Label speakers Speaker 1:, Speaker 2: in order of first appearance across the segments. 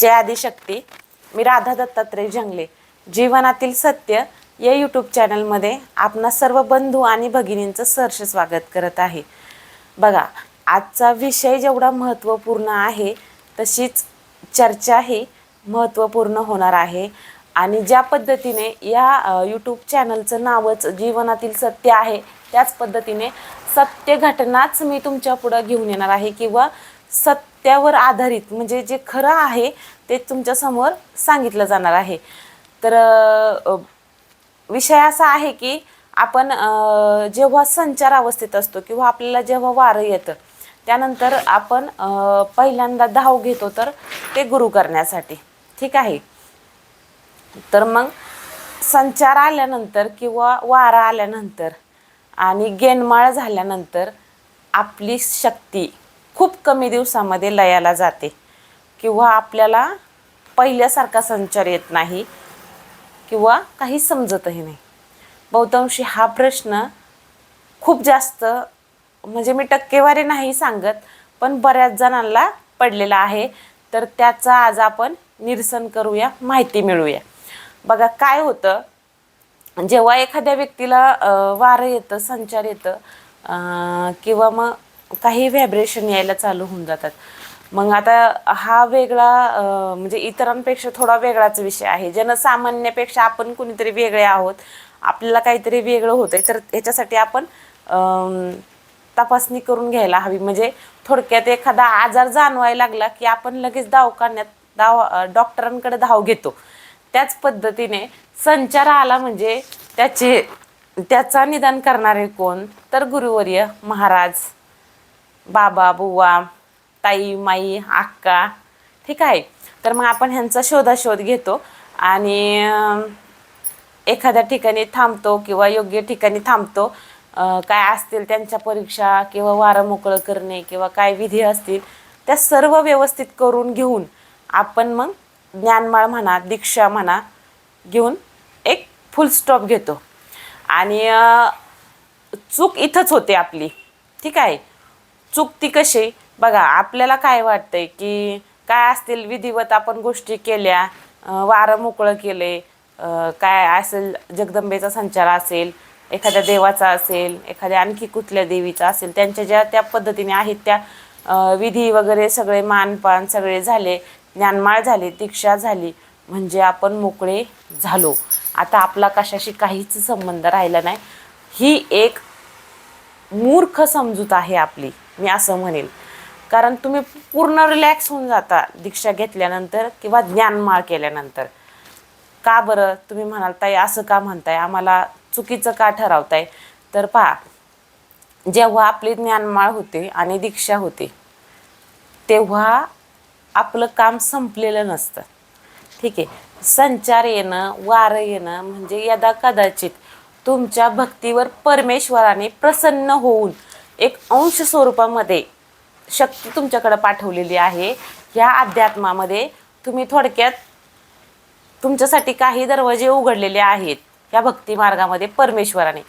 Speaker 1: जय आदिशक्ती मी राधा दत्तात्रय जंगले. जीवनातील सत्य या यूट्यूब चॅनलमध्ये आपणा सर्व बंधू आणि भगिनींचं सहर्ष स्वागत करत आहे. बघा आजचा विषय जेवढा महत्त्वपूर्ण आहे तशीच चर्चाही महत्त्वपूर्ण होणार आहे. आणि ज्या पद्धतीने या यूट्यूब चॅनलचं नावच जीवनातील सत्य आहे त्याच पद्धतीने सत्य घटनाच मी तुमच्या पुढं घेऊन येणार आहे किंवा सत्यावर आधारित म्हणजे जे खरं आहे ते तुमच्यासमोर सांगितलं जाणार आहे. तर विषय असा आहे की आपण जेव्हा संचार अवस्थेत असतो किंवा आपल्याला जेव्हा वारं येतं त्यानंतर आपण पहिल्यांदा धाव घेतो तर ते गुरु करण्यासाठी. ठीक आहे? तर मग संचार आल्यानंतर किंवा वारा आल्यानंतर आणि गेनमाळ झाल्यानंतर आपली शक्ती खूप कमी दिवसामध्ये लयाला जाते. किंवा आपल्याला पहिल्यासारखा संचार येत नाही. किंवा काही समजतही नाही. बहुतांशी हा प्रश्न खूप जास्त म्हणजे मी टक्केवारी नाही सांगत पण बऱ्याच जणांना पडलेला आहे. तर त्याचा आज आपण निरसन करूया माहिती मिळूया. बघा काय होतं? जेव्हा एखाद्या व्यक्तीला वारं येतं संचार येतं किंवा मग काही व्हायब्रेशन यायला चालू होऊन जातात. मग आता हा वेगळा म्हणजे इतरांपेक्षा थोडा वेगळाच विषय आहे. जनसामान्यापेक्षा आपण कुणीतरी वेगळे आहोत. आपल्याला काहीतरी वेगळं होतंय. तर याच्यासाठी आपण तपासणी करून घ्यायला हवी. म्हणजे थोडक्यात एखादा आजार जाणवायला लागला की आपण लगेच दवाखान्यात दाव डॉक्टरांकडे धाव घेतो. त्याच पद्धतीने संचार आला म्हणजे त्याचे त्याचा निदान करणारे कोण? तर गुरुवर्य महाराज. बाबा बुवा ताई माई अक्का ठीक आहे. तर मग आपण ह्यांचा शोधाशोध घेतो आणि एखाद्या ठिकाणी थांबतो किंवा योग्य ठिकाणी थांबतो काय असतील त्यांच्या परीक्षा किंवा वारं मोकळं करणे किंवा काय विधी असतील त्या सर्व व्यवस्थित करून घेऊन आपण मग ज्ञानमाळ म्हणा दीक्षा म्हणा घेऊन एक फुल स्टॉप घेतो. आणि चूक इथंच होते आपली ठीक आहे. चूक ती कशी? बघा आपल्याला काय वाटतंय की काय असतील विधिवत आपण गोष्टी केल्या वारं मोकळं केले काय असेल जगदंबेचा संचार असेल एखाद्या देवाचा असेल एखाद्या आणखी कुठल्या देवीचा असेल त्यांच्या ज्या त्या पद्धतीने आहेत त्या विधी वगैरे सगळे मानपान सगळे झाले ज्ञानमाळ झाले दीक्षा झाली म्हणजे आपण मोकळे झालो. आता आपला कशाशी काहीच संबंध राहिला नाही. ही एक मूर्ख समजूत आहे आपली. मी असं म्हणेल कारण तुम्ही पूर्ण रिलॅक्स होऊन जाता दीक्षा घेतल्यानंतर किंवा ज्ञानमाळ केल्यानंतर. का बरं? तुम्ही म्हणाल ताई असं का म्हणताय? आम्हाला चुकीचं का ठरवताय? तर पहा जेव्हा आपली ज्ञानमाळ होते आणि दीक्षा होते तेव्हा आपलं काम संपलेलं नसतं. ठीक आहे? संचार येणं वारं येणं म्हणजे यदा कदाचित तुमच्या भक्तीवर परमेश्वराने प्रसन्न होऊन एक अंश स्वरूपामध्ये शक्ती तुमच्याकडे पाठवलेली आहे. ह्या अध्यात्मामध्ये तुम्ही थोडक्यात तुमच्यासाठी काही दरवाजे उघडलेले आहेत. या भक्ती मार्गामध्ये परमेश्वराने.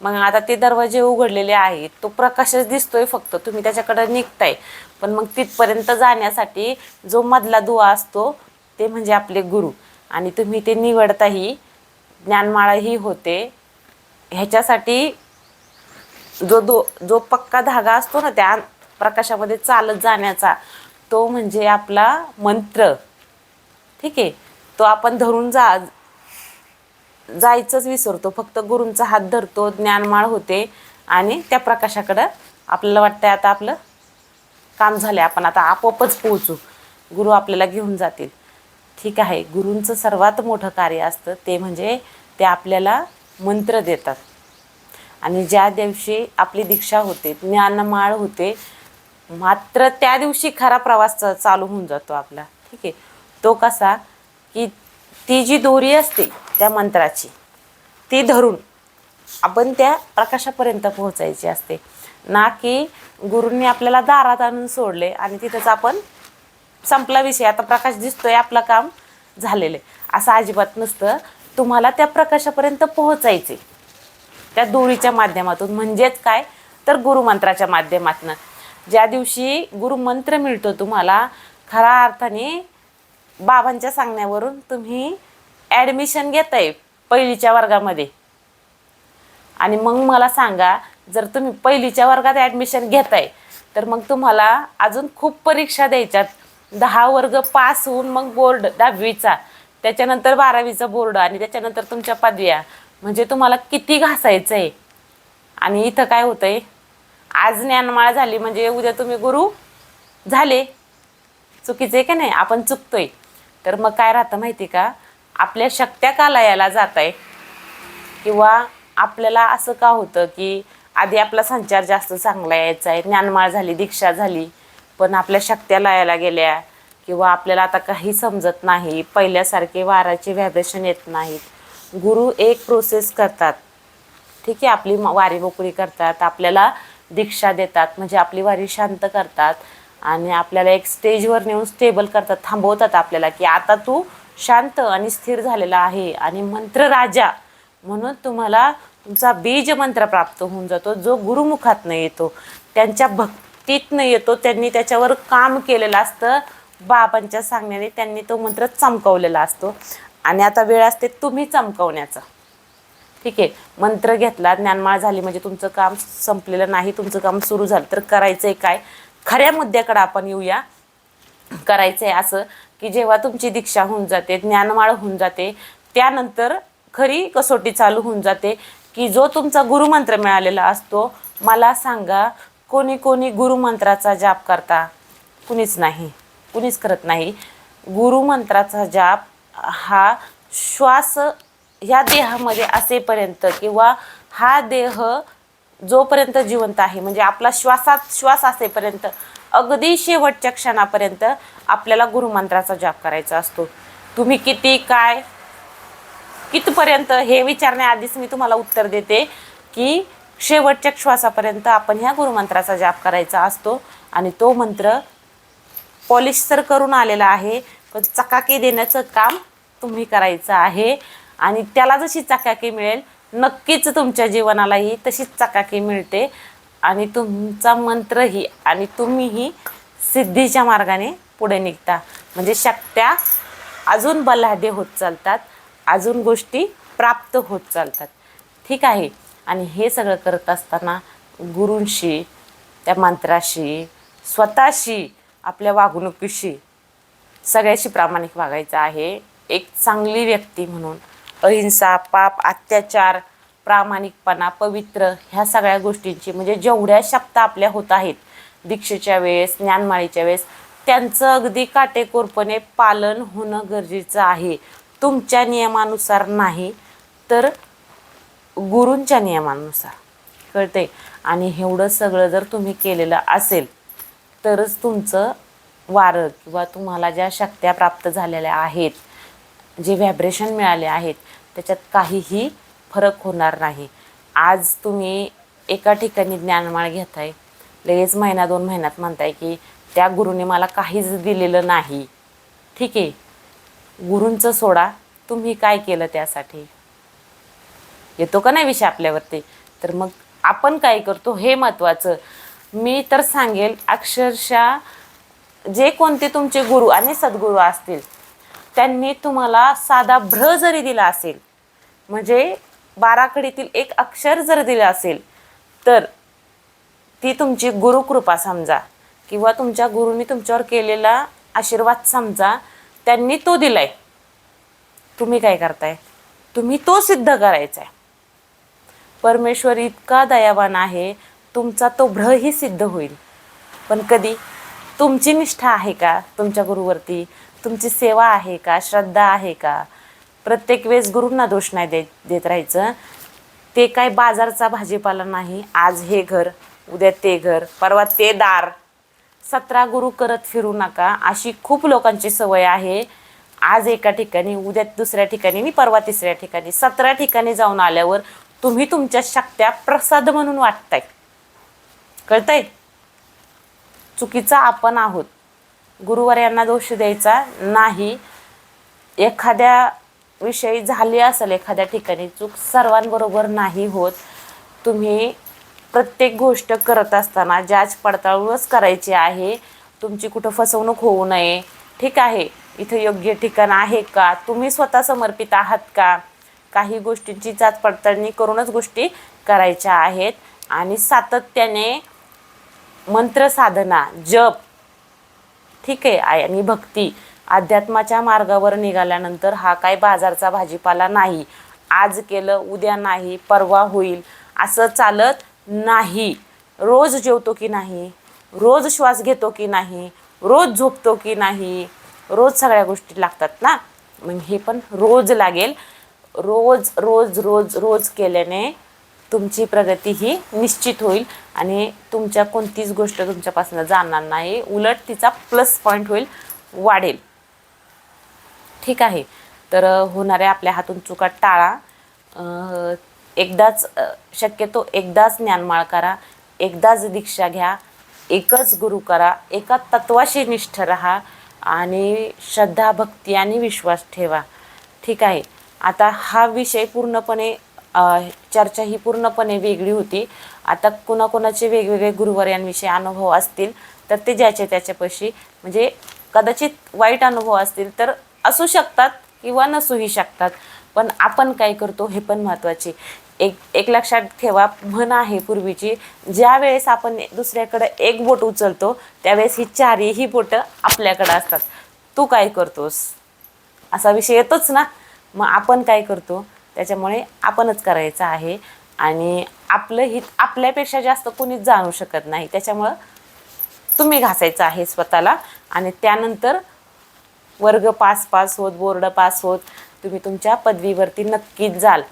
Speaker 1: मग आता ते दरवाजे उघडलेले आहेत. तो प्रकाशच दिसतोय फक्त. तुम्ही त्याच्याकडे निघताय. पण मग तिथपर्यंत जाण्यासाठी जो मधला दुवा असतो ते म्हणजे आपले गुरु. आणि तुम्ही ते निवडताही ज्ञानमाळाही होते. ह्याच्यासाठी जो दो जो पक्का धागा असतो ना त्या प्रकाशामध्ये चालत जाण्याचा तो म्हणजे आपला मंत्र. ठीक? आहे तो आपण धरून जा जायचंच विसरतो. फक्त गुरूंचा हात धरतो ज्ञानमाळ होते आणि त्या प्रकाशाकडं आपल्याला वाटतंय आता आपलं काम झालं आपण आता आपोआपच पोहोचू. गुरु आपल्याला घेऊन जातील. ठीक आहे. गुरूंचं सर्वात मोठं कार्य असतं ते म्हणजे ते आपल्याला मंत्र देतात. आणि ज्या दिवशी आपली दीक्षा होते ज्ञानमाळ होते मात्र त्या दिवशी खरा प्रवास चा- चालू होऊन जातो आपला. ठीक आहे? तो कसा की ती जी दोरी असते त्या मंत्राची ती धरून आपण त्या प्रकाशापर्यंत पोहोचायची असते. ना की गुरूंनी आपल्याला दारात आणून सोडले आणि तिथंच आपण संपला विषय. आता प्रकाश दिसतोय आपलं काम झालेलं आहे. असं अजिबात नसतं. तुम्हाला त्या प्रकाशापर्यंत पोहोचायचे त्या दोरीच्या माध्यमातून. म्हणजेच काय? तर गुरुमंत्राच्या माध्यमातून. ज्या दिवशी गुरुमंत्र मिळतो तुम्हाला खऱ्या अर्थाने बाबांच्या सांगण्यावरून तुम्ही ॲडमिशन घेताय पहिलीच्या वर्गामध्ये. आणि मग मला सांगा जर तुम्ही पहिलीच्या वर्गात ॲडमिशन घेताय तर मग तुम्हाला अजून खूप परीक्षा द्यायच्यात. दहा वर्ग पास होऊन मग बोर्ड दहावीचा त्याच्यानंतर बारावीचा बोर्ड आणि त्याच्यानंतर तुमच्या पदव्या. म्हणजे तुम्हाला किती घासायचं आहे आणि इथं काय होतंय? आज ज्ञानमाळ झाली म्हणजे उद्या तुम्ही गुरु झाले. चुकीचं आहे का नाही? आपण चुकतोय. तर मग काय राहतं माहिती का? आपल्या शक्त्या का लयाला जात आहे किंवा आपल्याला असं का होतं की आधी आपला संचार जास्त चांगला यायचा आहे ज्ञानमाळ झाली दीक्षा झाली पण आपल्या शक्त्या लयाला गेल्या. किंवा आपल्याला आता काही समजत नाही पहिल्यासारखे वाराचे व्हायब्रेशन येत नाहीत. गुरु एक प्रोसेस करतात. ठीक आहे आपली वारी मोकळी करतात आपल्याला दीक्षा देतात म्हणजे आपली वारी शांत करतात आणि आपल्याला एक स्टेजवर नेऊन स्टेबल करतात थांबवतात आपल्याला की आता तू शांत आणि स्थिर झालेला आहे आणि मंत्र राजा. म्हणून तुम्हाला तुमचा बीज मंत्र प्राप्त होऊन जातो जो गुरुमुखातनं येतो. त्यांच्या भक्तीतनं येतो त्यांनी त्याच्यावर काम केलेलं असतं. बाबांच्या सांगण्याने त्यांनी तो मंत्र चमकवलेला असतो. आणि आता वेळ असते तुम्ही चमकवण्याचा. ठीक आहे? मंत्र घेतला ज्ञानमाळ झाली म्हणजे तुमचं काम संपलेलं नाही तुमचं काम सुरू झालं तर करायचं आहे काय? खऱ्या मुद्द्याकडे आपण येऊया. करायचं आहे असं की जेव्हा तुमची दीक्षा होऊन जाते ज्ञानमाळ होऊन जाते त्यानंतर खरी कसोटी चालू होऊन जाते की जो तुमचा गुरुमंत्र मिळालेला असतो मला सांगा कोणी कोणी गुरुमंत्राचा जाप करता? कुणीच नाही. कुणीच करत नाही. गुरुमंत्राचा जाप हा श्वास ह्या देहामध्ये असेपर्यंत किंवा हा देह जोपर्यंत जिवंत आहे म्हणजे आपला श्वासात श्वास असेपर्यंत अगदी शेवटच्या क्षणापर्यंत आपल्याला गुरुमंत्राचा जाप करायचा असतो. तुम्ही किती काय कितपर्यंत हे विचारण्याआधीच मी तुम्हाला उत्तर देते की शेवटच्या श्वासापर्यंत आपण ह्या गुरुमंत्राचा जाप करायचा असतो. आणि तो मंत्र पॉलिश तर करून आलेला आहे पण चकाकी देण्याचं काम तुम्ही करायचं आहे. आणि त्याला जशी चकाकी मिळेल नक्कीच तुमच्या जीवनालाही तशीच चकाकी मिळते. आणि तुमचा मंत्रही आणि तुम्हीही सिद्धीच्या मार्गाने पुढे निघता. म्हणजे शक्त्या अजून बलाढ्य होत चालतात अजून गोष्टी प्राप्त होत चालतात. ठीक आहे? आणि हे सगळं करत असताना गुरूंशी त्या मंत्राशी स्वतःशी आपल्या वागणुकीशी सगळ्याशी प्रामाणिक वागायचं आहे. एक चांगली व्यक्ती म्हणून अहिंसा पाप अत्याचार प्रामाणिकपणा पवित्र ह्या सगळ्या गोष्टींची म्हणजे जेवढ्या शब्द आपल्या होत आहेत दीक्षेच्या वेळेस ज्ञानमाळीच्या वेळेस त्यांचं अगदी काटेकोरपणे पालन होणं गरजेचं आहे. तुमच्या नियमानुसार नाही तर गुरूंच्या नियमानुसार. कळते आणि एवढं सगळं जर तुम्ही केलेलं असेल तरच तुमचं वारं किंवा तुम्हाला ज्या शक्त्या प्राप्त झालेल्या आहेत जे व्हायब्रेशन मिळाले आहेत त्याच्यात काहीही फरक होणार नाही. आज तुम्ही एका ठिकाणी ज्ञानमाळ घेताय लगेच महिना दोन महिन्यात म्हणताय की त्या गुरुने मला काहीच दिलेलं नाही. ठीक आहे. गुरूंचं सोडा. तुम्ही काय केलं त्यासाठी? येतो का नाही विषय आपल्यावरती? तर मग आपण काय करतो हे महत्त्वाचं. मी तर सांगेल अक्षरशः जे कोणते तुमचे गुरु आणि सद्गुरू असतील त्यांनी तुम्हाला साधा भ्र जरी दिला असेल म्हणजे बाराखडीतील एक अक्षर जर दिलं असेल तर ती तुमची गुरुकृपा समजा किंवा तुमच्या गुरुनी तुमच्यावर केलेला आशीर्वाद समजा त्यांनी तो दिलाय. तुम्ही काय करताय? तुम्ही तो सिद्ध करायचा आहे परमेश्वर इतका दयावान आहे तुमचा तो भ्रही सिद्ध होईल. पण कधी? तुमची निष्ठा आहे का तुमच्या गुरुवरती? तुमची सेवा आहे का? श्रद्धा आहे का? प्रत्येक वेळेस गुरूंना दोष नाही दे देत राहायचं. ते काय बाजारचा भाजीपाला नाही आज हे घर उद्या ते घर परवा ते दार. सतरा गुरु करत फिरू नका अशी खूप लोकांची सवय आहे. आज एका ठिकाणी उद्या दुसऱ्या ठिकाणी आणि परवा तिसऱ्या ठिकाणी. सतरा ठिकाणी जाऊन आल्यावर तुम्ही तुमच्या शक्त्या प्रसाद म्हणून वाटताय. कळतंय? चुकीचा आपण आहोत. गुरुवार यांना दोष द्यायचा नाही. एखाद्या विषयी झाली असेल एखाद्या ठिकाणी चूक सर्वांबरोबर नाही होत. तुम्ही प्रत्येक गोष्ट करत असताना जाच पडताळूनच करायची आहे. तुमची कुठं फसवणूक होऊ नये. ठीक आहे. इथं योग्य ठिकाण आहे का? तुम्ही स्वतः समर्पित आहात का? काही गोष्टींची जाच पडताळणी करूनच गोष्टी करायच्या आहेत. आणि सातत्याने मंत्रसाधना जप. ठीक आहे आय- आणि भक्ती. अध्यात्माच्या मार्गावर निघाल्यानंतर हा काय बाजारचा भाजीपाला नाही. आज केलं उद्या नाही परवा होईल. असं चालत नाही. रोज जेवतो की नाही? रोज श्वास घेतो की नाही? रोज झोपतो की नाही? रोज सगळ्या गोष्टी लागतात ना? मग हे पण रोज लागेल. रोज रोज रोज रोज केल्याने तुमची प्रगती ही निश्चित होईल आणि तुमच्या कोणतीच गोष्ट तुमच्यापासून जाणार नाही. उलट तिचा प्लस पॉईंट होईल वाढेल. ठीक आहे. तर होणाऱ्या आपल्या हातून चुका टाळा. एकदाच शक्यतो एकदाच ज्ञानमाळ करा. एकदाच दीक्षा घ्या. एकच गुरु करा. एका तत्वाशी निष्ठ राहा आणि श्रद्धा भक्ती आणि विश्वास ठेवा. ठीक आहे. आता हा विषय पूर्णपणे चर्चा ही पूर्णपणे वेगळी होती. आता कुणाकुणाचे वेगवेगळे गुरुवर्यांविषयी अनुभव असतील तर ते ज्याचे त्याच्यापाशी. म्हणजे कदाचित वाईट अनुभव असतील तर असू शकतात किंवा नसूही शकतात. पण आपण काय करतो हे पण महत्त्वाचे. एक एक लक्षात ठेवा म्हण आहे पूर्वीची ज्या वेळेस आपण दुसऱ्याकडं एक बोट उचलतो त्यावेळेस ही चारही बोटं आपल्याकडं असतात. तू काय करतोस? असा विषय येतोच ना. मग आपण काय करतो? त्याच्यामुळे आपणच करायचं आहे. आणि आपलं हित आपल्यापेक्षा जास्त कोणीच जाणू शकत नाही. त्याच्यामुळं तुम्ही घासायचं आहे स्वतःला. आणि त्यानंतर वर्ग पास पास होत बोर्ड पास होत तुम्ही तुमच्या पदवीवरती नक्कीच जाल.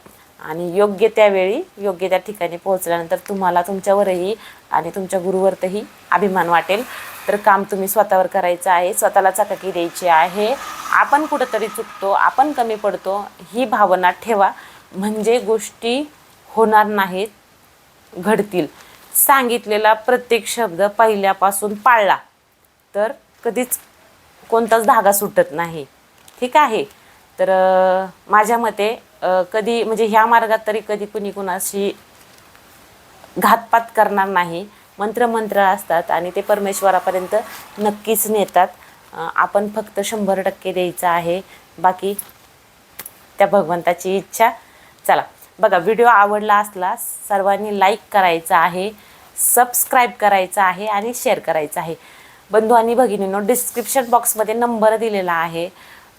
Speaker 1: आणि योग्य त्यावेळी योग्य त्या ठिकाणी पोहोचल्यानंतर तुम्हाला तुमच्यावरही आणि तुमच्या गुरुवरतही अभिमान वाटेल. तर काम तुम्ही स्वतःवर करायचं आहे स्वतःला चकाकी द्यायची आहे. आपण कुठंतरी चुकतो आपण कमी पडतो ही भावना ठेवा. म्हणजे गोष्टी होणार नाहीत घडतील. सांगितलेला प्रत्येक शब्द पहिल्यापासून पाळला तर कधीच कोणताच धागा सुटत नाही. ठीक आहे? तर माझ्या मते कधी म्हणजे ह्या मार्गात तरी कधी कुणी कुणाशी घातपात करणार नाही. मंत्र मंत्र असतात आणि ते परमेश्वरापर्यंत नक्कीच नेतात. आपण फक्त शंभर टक्के द्यायचं आहे. बाकी त्या भगवंताची इच्छा. चला बघा व्हिडिओ आवडला असला सर्वांनी लाईक करायचा आहे सबस्क्राईब करायचं आहे आणि शेअर करायचं आहे. बंधू आणि भगिनींनो डिस्क्रिप्शन बॉक्समध्ये नंबर दिलेला आहे.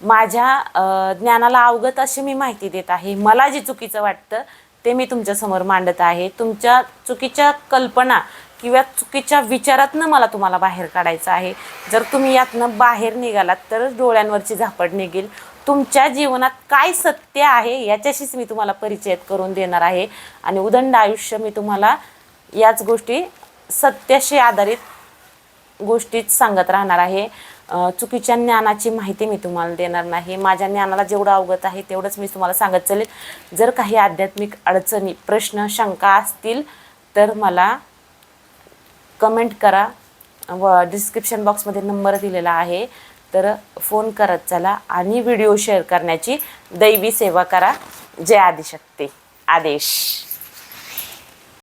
Speaker 1: माझ्या ज्ञानाला अवगत अशी मी माहिती देत आहे. मला जे चुकीचं वाटतं ते मी तुमच्यासमोर मांडत आहे. तुमच्या चुकीच्या कल्पना किंवा चुकीच्या विचारातनं मला तुम्हाला बाहेर काढायचं आहे. जर तुम्ही यातनं बाहेर निघालात तरच डोळ्यांवरची झापड निघेल. तुमच्या जीवनात काय सत्य आहे याच्याशीच मी तुम्हाला परिचय करून देणार आहे. आणि उदंड आयुष्य मी तुम्हाला याच गोष्टी सत्याशी आधारित गोष्टीच सांगत राहणार आहे. चुकीच्या ज्ञानाची माहिती मी तुम्हाला देणार नाही. माझ्या ज्ञानाला जेवढं अवगत आहे तेवढंच मी तुम्हाला सांगत चालेल. जर काही आध्यात्मिक अडचणी प्रश्न शंका असतील तर मला कमेंट करा. व डिस्क्रिप्शन बॉक्समध्ये नंबर दिलेला आहे. तर फोन करत चला आणि व्हिडिओ शेअर करण्याची दैवी सेवा करा. जय आदिशक्ती. आदेश.